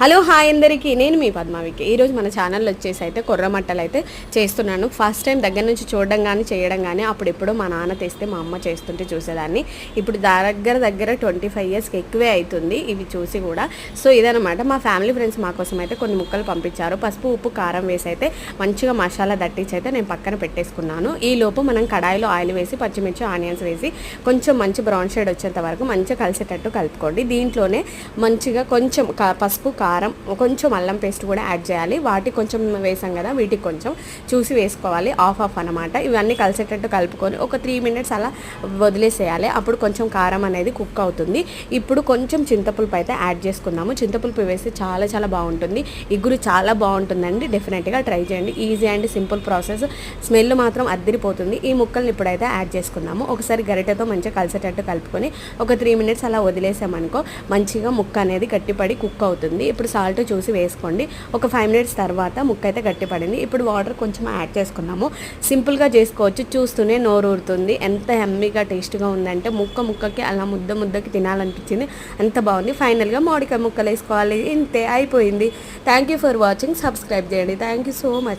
Hello hi అందరికీ. నేను మీ పద్మావికి ఈరోజు మన ఛానల్ వచ్చేసి అయితే కొర్ర మట్టలు అయితే చేస్తున్నాను. ఫస్ట్ టైం దగ్గర నుంచి చూడడం కానీ చేయడం కానీ అప్పుడు ఎప్పుడో మా నాన్న తెస్తే మా అమ్మ చేస్తుంటే చూసేదాన్ని. ఇప్పుడు దగ్గర దగ్గర ట్వంటీ ఫైవ్ ఇయర్స్కి ఎక్కువే అవుతుంది ఇవి చూసి కూడా. సో ఇదనమాట మా ఫ్యామిలీ ఫ్రెండ్స్ మా కోసం అయితే కొన్ని ముక్కలు పంపించారు. పసుపు ఉప్పు కారం వేసి అయితే మంచిగా మసాలా దట్టించి అయితే నేను పక్కన పెట్టేసుకున్నాను. ఈ లోపు మనం కడాయిలో ఆయిల్ వేసి పచ్చిమిర్చి ఆనియన్స్ వేసి కొంచెం మంచి బ్రౌన్ షేడ్ వచ్చేంత వరకు మంచిగా కలిసేటట్టు కలుపుకోండి. దీంట్లోనే మంచిగా కొంచెం పసుపు కారం కొంచెం అల్లం పేస్ట్ కూడా యాడ్ చేయాలి. వాటికి కొంచెం వేసాం కదా వీటికి కొంచెం చూసి వేసుకోవాలి. ఆఫ్ ఆఫ్ అనమాట ఇవన్నీ కలిసేటట్టు కలుపుకొని ఒక త్రీ మినిట్స్ అలా వదిలేసేయాలి. అప్పుడు కొంచెం కారం అనేది కుక్ అవుతుంది. ఇప్పుడు కొంచెం చింతపులుపు అయితే యాడ్ చేసుకుందాము. చింతపులుపు వేస్తే చాలా చాలా బాగుంటుంది. ఇగురు చాలా బాగుంటుందండి. డెఫినెట్గా ట్రై చేయండి. Easy and simple process smell మాత్రం అద్దరిపోతుంది. ఈ ముక్కల్ని ఇప్పుడైతే యాడ్ చేసుకున్నాము ఒకసారి గరిటెతో మంచిగా కలిసేటట్టు కలుపుకొని ఒక త్రీ మినిట్స్ అలా వదిలేసామనుకో మంచిగా ముక్క అనేది గట్టిపడి కుక్ అవుతుంది. ఇప్పుడు సాల్ట్ చూసి వేసుకోండి. ఒక ఫైవ్ మినిట్స్ తర్వాత ముక్క అయితే గట్టి పడింది ఇప్పుడు వాటర్ కొంచెం యాడ్ చేసుకున్నాము. సింపుల్గా చేసుకోవచ్చు. చూస్తూనే నోరు ఊరుతుంది. ఎంత హెమ్మీగా టేస్ట్గా ఉందంటే ముక్క ముక్కకి అలా ముద్ద ముద్దకి తినాలనిపించింది. అంత బాగుంది. ఫైనల్గా మామిడికాయ ముక్కలు వేసుకోవాలి. ఇంతే అయిపోయింది. Thank you for watching subscribe చేయండి. Thank you so much